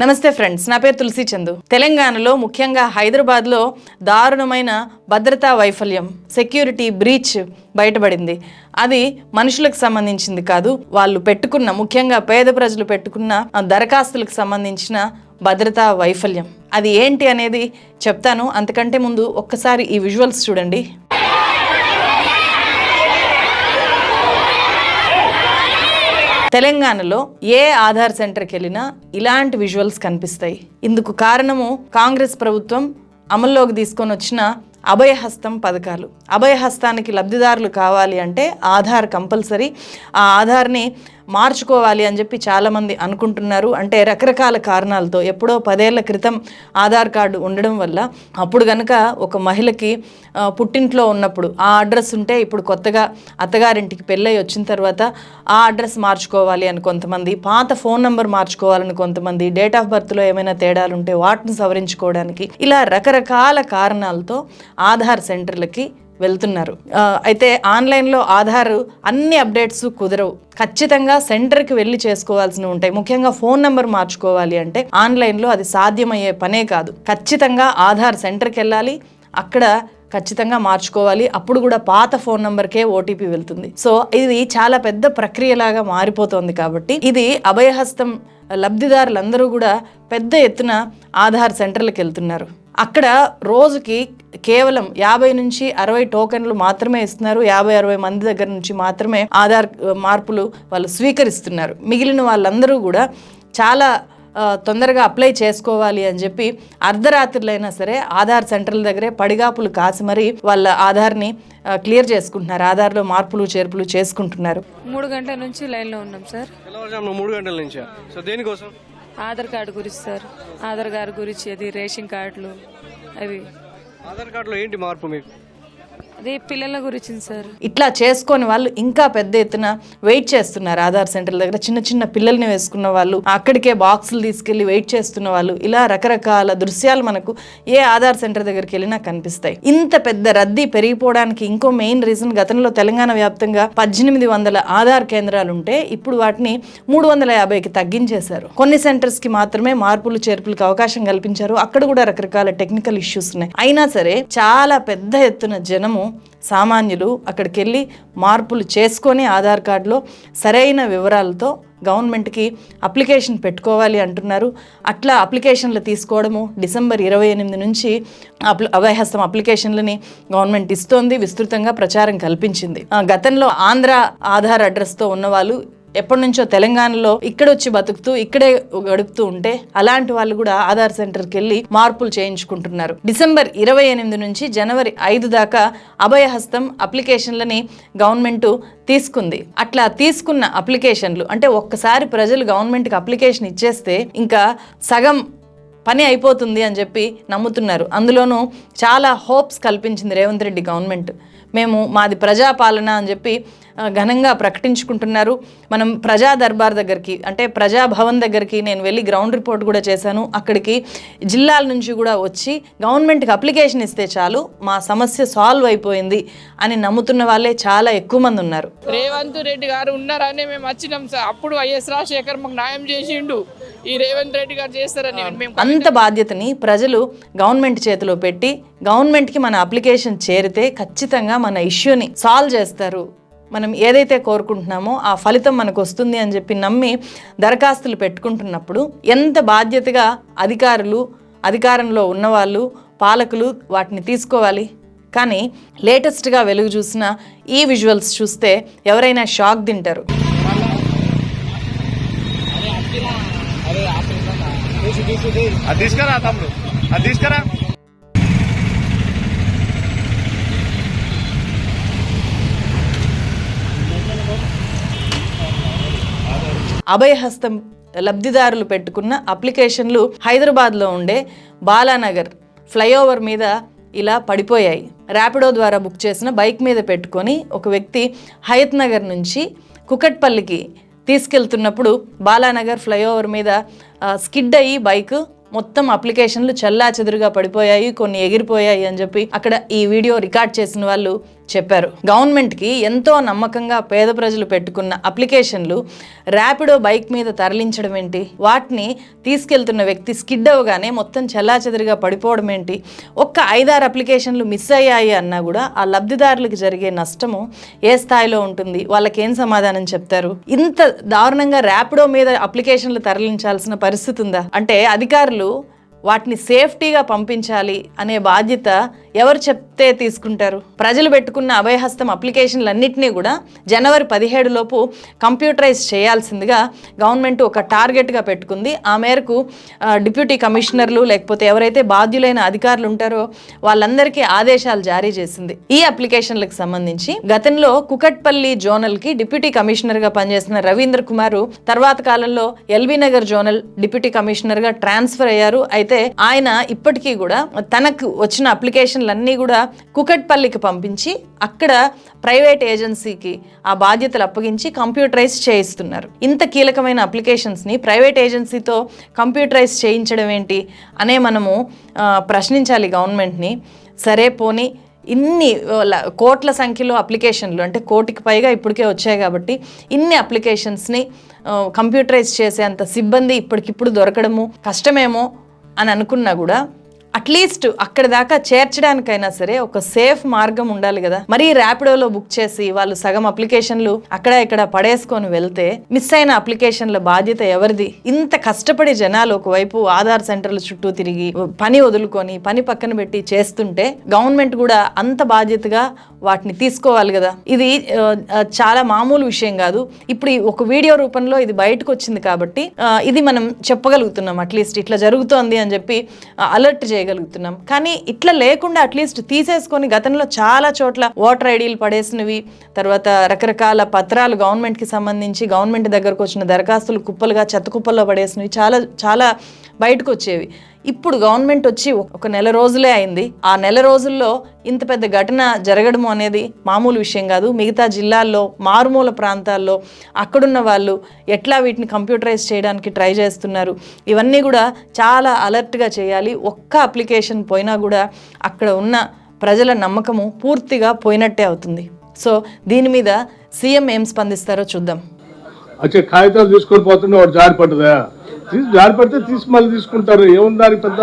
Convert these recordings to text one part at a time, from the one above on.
నమస్తే ఫ్రెండ్స్ నా పేరు తులసి చందు. తెలంగాణలో ముఖ్యంగా హైదరాబాద్లో దారుణమైన భద్రతా వైఫల్యం సెక్యూరిటీ బ్రీచ్ బయటపడింది. అది మనుషులకు సంబంధించింది కాదు వాళ్ళు పెట్టుకున్న ముఖ్యంగా పేద ప్రజలు పెట్టుకున్న దరఖాస్తులకు సంబంధించిన భద్రతా వైఫల్యం. అది ఏంటి అనేది చెప్తాను. అంతకంటే ముందు ఒక్కసారి ఈ విజువల్స్ చూడండి. తెలంగాణలో ఏ ఆధార్ సెంటర్కి వెళ్ళినా ఇలాంటి విజువల్స్ కనిపిస్తాయి. ఇందుకు కారణము కాంగ్రెస్ ప్రభుత్వం అమల్లోకి తీసుకొని వచ్చిన అభయహస్తం పథకాలు. అభయహస్తానికి లబ్ధిదారులు కావాలి అంటే ఆధార్ కంపల్సరీ. ఆ ఆధార్ని మార్చుకోవాలి అని చెప్పి చాలామంది అనుకుంటున్నారు. అంటే రకరకాల కారణాలతో ఎప్పుడో పదేళ్ళ క్రితం ఆధార్ కార్డు ఉండడం వల్ల అప్పుడు కనుక ఒక మహిళకి పుట్టింట్లో ఉన్నప్పుడు ఆ అడ్రస్ ఉంటే ఇప్పుడు కొత్తగా అత్తగారింటికి పెళ్ళై వచ్చిన తర్వాత ఆ అడ్రస్ మార్చుకోవాలి అని కొంతమంది పాత ఫోన్ నెంబర్ మార్చుకోవాలని కొంతమంది డేట్ ఆఫ్ బర్త్లో ఏమైనా తేడాలు ఉంటే వాటిని సవరించుకోవడానికి ఇలా రకరకాల కారణాలతో ఆధార్ సెంటర్లకి వెళ్తున్నారు. అయితే ఆన్లైన్లో ఆధార్ అన్ని అప్డేట్స్ కుదరవు. ఖచ్చితంగా సెంటర్కి వెళ్ళి చేసుకోవాల్సినవి ఉంటాయి. ముఖ్యంగా ఫోన్ నెంబర్ మార్చుకోవాలి అంటే ఆన్లైన్లో అది సాధ్యమయ్యే పనే కాదు. ఖచ్చితంగా ఆధార్ సెంటర్కి వెళ్ళాలి. అక్కడ ఖచ్చితంగా మార్చుకోవాలి. అప్పుడు కూడా పాత ఫోన్ నంబర్కే ఓటీపీ వెళ్తుంది. సో ఇది చాలా పెద్ద ప్రక్రియలాగా మారిపోతోంది కాబట్టి ఇది అభయహస్తం లబ్ధిదారులందరూ కూడా పెద్ద ఎత్తున ఆధార్ సెంటర్లకు వెళ్తున్నారు. అక్కడ రోజుకి కేవలం యాభై నుంచి అరవై టోకెన్లు మాత్రమే ఇస్తున్నారు. యాభై అరవై మంది దగ్గర నుంచి మాత్రమే ఆధార్ మార్పులు వాళ్ళు స్వీకరిస్తున్నారు. మిగిలిన వాళ్ళందరూ కూడా చాలా తొందరగా అప్లై చేసుకోవాలి అని చెప్పి అర్ధరాత్రులైనా సరే ఆధార్ సెంటర్ల దగ్గరే పడిగాపులు కాసి మరీ వాళ్ళ ఆధార్ని క్లియర్ చేసుకుంటున్నారు. ఆధార్లో మార్పులు చేర్పులు చేసుకుంటున్నారు. మూడు గంటల నుంచి లైన్లో ఉన్నాం సార్. మూడు గంటల నుంచా? సో దేనికోసం? ఆధార్ కార్డు గురించి సార్. ఆధార్ కార్డు గురించి అది రేషన్ కార్డులు అవి. ఆధార్ కార్డులో ఏంటి మార్పు మీకు? అదే పిల్లల గురించి సార్. ఇట్లా చేసుకొని వాళ్ళు ఇంకా పెద్ద ఎత్తున వెయిట్ చేస్తున్నారు ఆధార్ సెంటర్ల దగ్గర. చిన్న చిన్న పిల్లల్ని వేసుకున్న వాళ్ళు అక్కడికే బాక్సులు తీసుకెళ్ళి వెయిట్ చేస్తున్న వాళ్ళు ఇలా రకరకాల దృశ్యాలు మనకు ఏ ఆధార్ సెంటర్ దగ్గరికి వెళ్ళినా కనిపిస్తాయి. ఇంత పెద్ద రద్దీ పెరిగిపోవడానికి ఇంకో మెయిన్ రీజన్ గతంలో తెలంగాణ వ్యాప్తంగా పద్దెనిమిది వందల ఆధార్ కేంద్రాలు ఉంటే ఇప్పుడు వాటిని మూడు వందల యాభైకి తగ్గించేశారు. కొన్ని సెంటర్స్కి మాత్రమే మార్పులు చేర్పులకు అవకాశం కల్పించారు. అక్కడ కూడా రకరకాల టెక్నికల్ ఇష్యూస్ ఉన్నాయి. అయినా సరే చాలా పెద్ద ఎత్తున జనం మనము సామాన్యులు అక్కడికి వెళ్ళి మార్పులు చేసుకొని ఆధార్ కార్డులో సరైన వివరాలతో గవర్నమెంట్కి అప్లికేషన్ పెట్టుకోవాలి అంటున్నారు. అట్లా అప్లికేషన్లు తీసుకోవడము డిసెంబర్ ఇరవై ఎనిమిది నుంచి అప్లి అభయహస్తం అప్లికేషన్లని గవర్నమెంట్ ఇస్తోంది విస్తృతంగా ప్రచారం కల్పించింది. ఆ, గతంలో ఆంధ్ర ఆధార్ అడ్రస్తో ఉన్నవాళ్ళు ఎప్పటి నుంచో తెలంగాణలో ఇక్కడ వచ్చి బతుకుతూ ఇక్కడే గడుపుతూ ఉంటే అలాంటి వాళ్ళు కూడా ఆధార్ సెంటర్కి వెళ్ళి మార్పులు చేయించుకుంటున్నారు. డిసెంబర్ ఇరవై ఎనిమిది నుంచి జనవరి ఐదు దాకా అభయహస్తం అప్లికేషన్లని గవర్నమెంట్ తీసుకుంది. అట్లా తీసుకున్న అప్లికేషన్లు అంటే ఒక్కసారి ప్రజలు గవర్నమెంట్కి అప్లికేషన్ ఇచ్చేస్తే ఇంకా సగం పని అయిపోతుంది అని చెప్పి నమ్ముతున్నారు. అందులోనూ చాలా హోప్స్ కల్పించింది రేవంత్ రెడ్డి గవర్నమెంట్. మేము మాది ప్రజాపాలన అని చెప్పి ఘనంగా ప్రకటించుకుంటున్నారు. మనం ప్రజా దర్బార్ దగ్గరికి అంటే ప్రజాభవన్ దగ్గరికి నేను వెళ్ళి గ్రౌండ్ రిపోర్ట్ కూడా చేశాను. అక్కడికి జిల్లాల నుంచి కూడా వచ్చి గవర్నమెంట్కి అప్లికేషన్ ఇస్తే చాలు మా సమస్య సాల్వ్ అయిపోయింది అని నమ్ముతున్న వాళ్ళే చాలా ఎక్కువ మంది ఉన్నారు. రేవంత్ రెడ్డి గారు ఉన్నారని మేము వచ్చినాం సార్. అప్పుడు వైఎస్ రాజశేఖర్ మాకు న్యాయం చేసిండు. ఈ రేవంత్ రెడ్డి గారు చేస్తారని మేము అంత బాధ్యతని ప్రజలు గవర్నమెంట్ చేతిలో పెట్టి గవర్నమెంట్కి మన అప్లికేషన్ చేరితే ఖచ్చితంగా మన ఇష్యూని సాల్వ్ చేస్తారు. మనం ఏదైతే కోరుకుంటున్నామో ఆ ఫలితం మనకు వస్తుంది అని చెప్పి నమ్మి దరఖాస్తులు పెట్టుకుంటున్నప్పుడు ఎంత బాధ్యతగా అధికారులు అధికారంలో ఉన్నవాళ్ళు పాలకులు వాటిని తీసుకోవాలి. కానీ లేటెస్ట్గా వెలుగు చూసిన ఈ విజువల్స్ చూస్తే ఎవరైనా షాక్ తింటారు. అది తీసుకురా తమ్ముడు. అది తీసుకురా. అభయహస్తం లబ్ధిదారులు పెట్టుకున్న అప్లికేషన్లు హైదరాబాద్లో ఉండే బాలానగర్ ఫ్లైఓవర్ మీద ఇలా పడిపోయాయి. ర్యాపిడో ద్వారా బుక్ చేసిన బైక్ మీద పెట్టుకొని ఒక వ్యక్తి హయత్ నగర్ నుంచి కుకట్పల్లికి తీసుకెళ్తున్నప్పుడు బాలానగర్ ఫ్లైఓవర్ మీద స్కిడ్ అయ్యి బైక్ మొత్తం అప్లికేషన్లు చల్లా చెదురుగా పడిపోయాయి కొన్ని ఎగిరిపోయాయి అని చెప్పి అక్కడ ఈ వీడియో రికార్డ్ చేసిన వాళ్ళు చెప్పారు. గవర్నమెంట్కి ఎంతో నమ్మకంగా పేద ప్రజలు పెట్టుకున్న అప్లికేషన్లు ర్యాపిడో బైక్ మీద తరలించడం ఏంటి? వాటిని తీసుకెళ్తున్న వ్యక్తి స్కిడ్ అవ్వగానే మొత్తం చెల్లాచెదరిగా పడిపోవడం ఏంటి? ఒక్క ఐదారు అప్లికేషన్లు మిస్ అయ్యాయి అన్నా కూడా ఆ లబ్ధిదారులకు జరిగే నష్టము ఏ స్థాయిలో ఉంటుంది? వాళ్ళకేం సమాధానం చెప్తారు? ఇంత దారుణంగా ర్యాపిడో మీద అప్లికేషన్లు తరలించాల్సిన పరిస్థితి ఉందా? అంటే అధికారులు వాటిని సేఫ్టీగా పంపించాలి అనే బాధ్యత ఎవరు చెప్తే తీసుకుంటారు? ప్రజలు పెట్టుకున్న అభయహస్తం అప్లికేషన్లన్నింటినీ కూడా జనవరి పదిహేడు లోపు కంప్యూటరైజ్ చేయాల్సిందిగా గవర్నమెంట్ ఒక టార్గెట్గా పెట్టుకుంది. ఆ మేరకు డిప్యూటీ కమిషనర్లు లేకపోతే ఎవరైతే బాధ్యులైన అధికారులు ఉంటారో వాళ్ళందరికీ ఆదేశాలు జారీ చేసింది. ఈ అప్లికేషన్లకు సంబంధించి గతంలో కుకట్పల్లి జోనల్కి డిప్యూటీ కమిషనర్గా పనిచేసిన రవీంద్ర కుమార్ తర్వాత కాలంలో ఎల్బీ నగర్ జోనల్ డిప్యూటీ కమిషనర్గా ట్రాన్స్ఫర్ అయ్యారు. అయితే ఆయన ఇప్పటికీ కూడా తనకు వచ్చిన అప్లికేషన్ అప్లికేషన్లన్నీ కూడా కుకట్పల్లికి పంపించి అక్కడ ప్రైవేట్ ఏజెన్సీకి ఆ బాధ్యతలు అప్పగించి కంప్యూటరైజ్ చేయిస్తున్నారు. ఇంత కీలకమైన అప్లికేషన్స్ని ప్రైవేట్ ఏజెన్సీతో కంప్యూటరైజ్ చేయించడం ఏంటి అనే మనము ప్రశ్నించాలి గవర్నమెంట్ని. సరే పోనీ ఇన్ని ల- కోట్ల సంఖ్యలో అప్లికేషన్లు అంటే కోటికి పైగా ఇప్పటికే వచ్చాయి కాబట్టి ఇన్ని అప్లికేషన్స్ని ఆ, కంప్యూటరైజ్ చేసేంత సిబ్బంది ఇప్పటికిప్పుడు దొరకడము కష్టమేమో అని అనుకున్నా కూడా అట్లీస్ట్ అక్కడ దాకా చేర్చడానికైనా సరే ఒక సేఫ్ మార్గం ఉండాలి కదా. మరి ర్యాపిడోలో బుక్ చేసి వాళ్ళు సగం అప్లికేషన్లు అక్కడ ఇక్కడ పడేసుకొని వెళ్తే మిస్ అయిన అప్లికేషన్ల బాధ్యత ఎవరిది? ఇంత కష్టపడి జనాలు ఒకవైపు ఆధార్ సెంటర్ల చుట్టూ తిరిగి పని వదులుకొని పని పక్కన పెట్టి చేస్తుంటే గవర్నమెంట్ కూడా అంత బాధ్యతగా వాటిని తీసుకోవాలి కదా. ఇది చాలా మామూలు విషయం కాదు. ఇప్పుడు ఒక వీడియో రూపంలో ఇది బయటకు వచ్చింది కాబట్టి ఇది మనం చెప్పగలుగుతున్నాం. అట్లీస్ట్ ఇట్లా జరుగుతోంది అని చెప్పి అలర్ట్ చేయగలుగుతున్నాం. కానీ ఇట్లా లేకుండా అట్లీస్ట్ తీసేసుకొని గతంలో చాలా చోట్ల ఓటర్ ఐడీలు పడేసినవి తర్వాత రకరకాల పత్రాలు గవర్నమెంట్కి సంబంధించి గవర్నమెంట్ దగ్గరకు వచ్చిన దరఖాస్తులు కుప్పలుగా చెత్త కుప్పల్లో పడేసినవి చాలా చాలా బయటకు వచ్చేవి. ఇప్పుడు గవర్నమెంట్ వచ్చి ఒక నెల రోజులే అయింది. ఆ నెల రోజుల్లో ఇంత పెద్ద ఘటన జరగడము అనేది మామూలు విషయం కాదు. మిగతా జిల్లాల్లో మారుమూల ప్రాంతాల్లో అక్కడున్న వాళ్ళు ఎట్లా వీటిని కంప్యూటరైజ్ చేయడానికి ట్రై చేస్తున్నారు? ఇవన్నీ కూడా చాలా అలర్ట్గా చేయాలి. ఒక్క అప్లికేషన్ పోయినా కూడా అక్కడ ఉన్న ప్రజల నమ్మకము పూర్తిగా పోయినట్టే అవుతుంది. సో దీని మీద సీఎం ఏం స్పందిస్తారో చూద్దాం. కాగితాలు తీసుకొని పోతుండే వాడు జారి పడ్డదా? జారి పడితే తీసి మళ్ళీ తీసుకుంటారు. ఏముంది దానికి పెద్ద?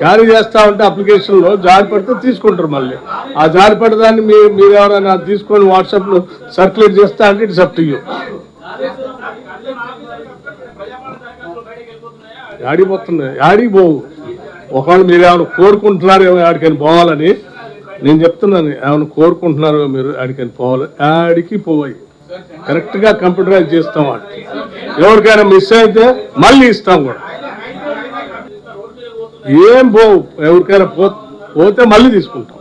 క్యారీ చేస్తా ఉంటే అప్లికేషన్లో జారి పడితే తీసుకుంటారు మళ్ళీ. ఆ జారి పడదాన్ని మీరు మీరు ఎవరైనా తీసుకొని వాట్సాప్లో సర్క్యులేట్ చేస్తా అంటే ఇట్స్ అప్ టు యూ యాడికి పోతున్నాయి? యాడికి పోవు. ఒకవేళ మీరు ఏమైనా కోరుకుంటున్నారు ఏమో ఆడికని పోవాలని. నేను చెప్తున్నాను ఏమైనా కోరుకుంటున్నారో మీరు ఆడికని పోవాలి. ఆడికి పోవాయి కరెక్ట్గా కంప్యూటరైజ్ చేస్తాం వాటికి ఎవరికైనా మిస్ అయితే మళ్ళీ ఇస్తాం కూడా. ఏం పో ఎవరికైనా పో పోతే మళ్ళీ తీసుకుంటాం.